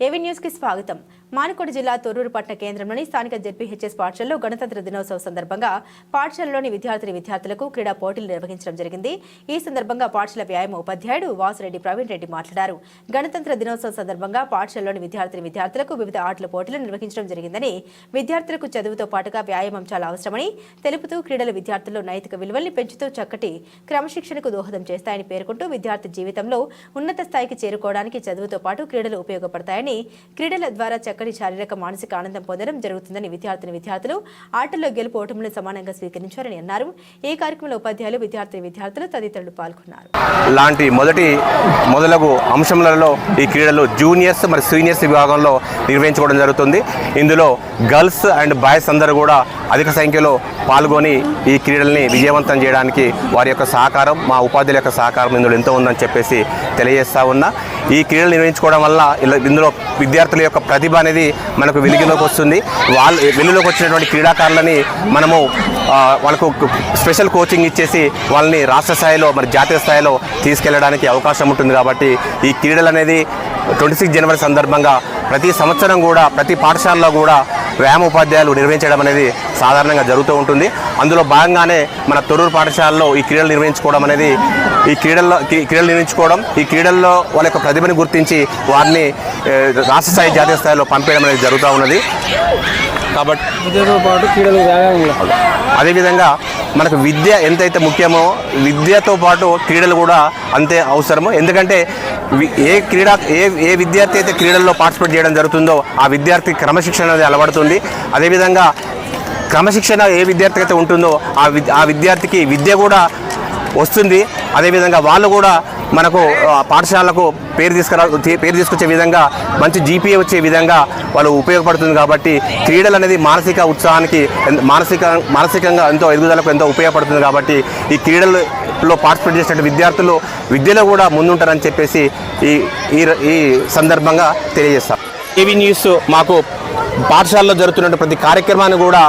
ఏవీ న్యూస్కి స్వాగతం? మానకోట జిల్లా తొర్రూరు పట్టణ కేంద్రంలోని స్థానిక జెడ్పీహెచ్ఎస్ పాఠశాలలో గణతంత్ర దినోత్సవం సందర్భంగా పాఠశాలలోని విద్యార్థిని విద్యార్థులకు క్రీడా పోటీలు నిర్వహించడం జరిగింది. ఈ సందర్భంగా పాఠశాల వ్యాయామ ఉపాధ్యాయుడు వాసిరెడ్డి ప్రవీణ్ రెడ్డి మాట్లాడారు. గణతంత్ర దినోత్సవం సందర్భంగా పాఠశాలలోని విద్యార్థిని విద్యార్థులకు వివిధ ఆటల పోటీలు నిర్వహించడం జరిగిందని విద్యార్థులకు చదువుతో పాటుగా వ్యాయామం చాలా అవసరమని తెలుపుతూ క్రీడలు విద్యార్థుల్లో నైతిక విలువల్ని పెంచుతూ చక్కటి క్రమశిక్షణకు దోహదం చేస్తాయని పేర్కొంటూ విద్యార్థి జీవితంలో ఉన్నత స్థాయికి చేరుకోవడానికి చదువుతో పాటు క్రీడలు ఉపయోగపడతాయని క్రీడల ద్వారా చక్కటి శారీరక మానసిక ఆనందం పొందడం జరుగుతుందని విద్యార్థిని విద్యార్థులు ఆటల్లో గెలుపు ఓటములను సమానంగా స్వీకరించారని అన్నారు. ఈ కార్యక్రమంలో ఉపాధ్యాయులు విద్యార్థిని విద్యార్థులు తదితరులు పాల్గొన్నారు. లాంటి మొదటి మొదలగు అంశములలో ఈ క్రీడలు జూనియర్స్ మరి సీనియర్స్ విభాగంలో నిర్వహించుకోవడం జరుగుతుంది. ఇందులో గర్ల్స్ అండ్ బాయ్స్ అందరూ కూడా అధిక సంఖ్యలో పాల్గొని ఈ క్రీడల్ని విజయవంతం చేయడానికి వారి యొక్క సహకారం మా ఉపాధ్యాయుల యొక్క సహకారం ఇందులో ఎంతో ఉందని చెప్పేసి తెలియజేస్తా ఉన్నా. ఈ క్రీడలు నిర్వహించుకోవడం వల్ల ఇందులో విద్యార్థుల యొక్క ప్రతిభ అనేది మనకు వెలుగులోకి వస్తుంది. వాళ్ళు వెలుగులోకి వచ్చినటువంటి క్రీడాకారులని మనము వాళ్ళకు స్పెషల్ కోచింగ్ ఇచ్చేసి వాళ్ళని రాష్ట్ర స్థాయిలో మరి జాతీయ స్థాయిలో తీసుకెళ్ళడానికి అవకాశం ఉంటుంది కాబట్టి ఈ క్రీడలు అనేది ట్వంటీ సిక్స్ జనవరి సందర్భంగా ప్రతి సంవత్సరం కూడా ప్రతి పాఠశాలలో కూడా వ్యాయామ ఉపాధ్యాయులు నిర్వహించడం అనేది సాధారణంగా జరుగుతూ ఉంటుంది. అందులో భాగంగానే మన తొర్రూరు పాఠశాలలో ఈ క్రీడలు నిర్వహించుకోవడం అనేది ఈ క్రీడల్లో క్రీడలు నిర్వహించుకోవడం ఈ క్రీడల్లో వాళ్ళ యొక్క ప్రతిభని గుర్తించి వారిని రాష్ట్ర స్థాయి జాతీయ స్థాయిలో పంపించడం అనేది జరుగుతూ ఉన్నది. కాబట్టి పాటు క్రీడలు అదేవిధంగా మనకు విద్య ఎంతైతే ముఖ్యమో విద్యతో పాటు క్రీడలు కూడా అంతే అవసరము. ఎందుకంటే వి- ఏ క్రీడా ఏ ఏ విద్యార్థి అయితే క్రీడల్లో పార్టిసిపేట్ చేయడం జరుగుతుందో ఆ విద్యార్థి క్రమశిక్షణ అనేది అలవడుతుంది. అదేవిధంగా క్రమశిక్షణ ఏ విద్యార్థికి అయితే ఉంటుందో ఆ విద్య ఆ విద్యార్థికి విద్య కూడా వస్తుంది. అదేవిధంగా వాళ్ళు కూడా మనకు పాఠశాలలకు పాఠశాలకు పేరు తీసుకురా పేరు తీసుకొచ్చే విధంగా మంచి జీపీఏ వచ్చే విధంగా వాళ్ళు ఉపయోగపడుతుంది కాబట్టి క్రీడలు అనేది మానసిక ఉత్సాహానికి మానసిక మానసికంగా ఎంతో ఎదుగుదలకు ఎంతో ఉపయోగపడుతుంది కాబట్టి ఈ క్రీడలలో పార్టిసిపేట్ చేసిన విద్యార్థులు విద్యలో కూడా ముందుంటారని చెప్పేసి ఈ ఈ ఈ సందర్భంగా తెలియజేస్తాం. టీవీ న్యూస్ మాకు పాఠశాలలో జరుగుతున్న ప్రతి కార్యక్రమాన్ని కూడా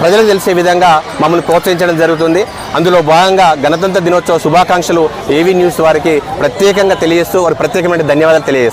ప్రజలకు తెలిసే విధంగా మమ్మల్ని ప్రోత్సహించడం జరుగుతుంది. అందులో భాగంగా గణతంత్ర దినోత్సవ శుభాకాంక్షలు ఏవీ న్యూస్ వారికి ప్రత్యేకంగా తెలియజేస్తూ వారికి ప్రత్యేకమైన ధన్యవాదాలు తెలియజేస్తాం